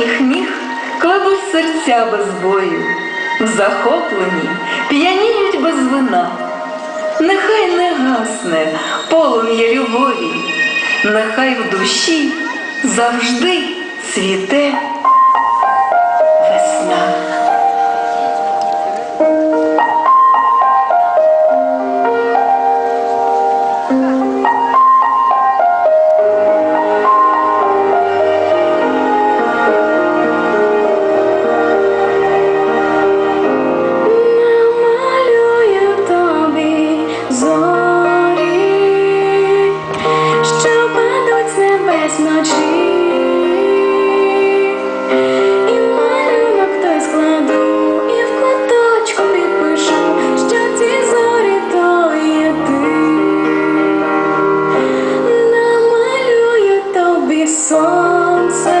ваших ніг кладуть серця без бою, захоплені, п'яніють без вина. Нехай не гасне полум'я любові, нехай в душі завжди цвіте весна. some say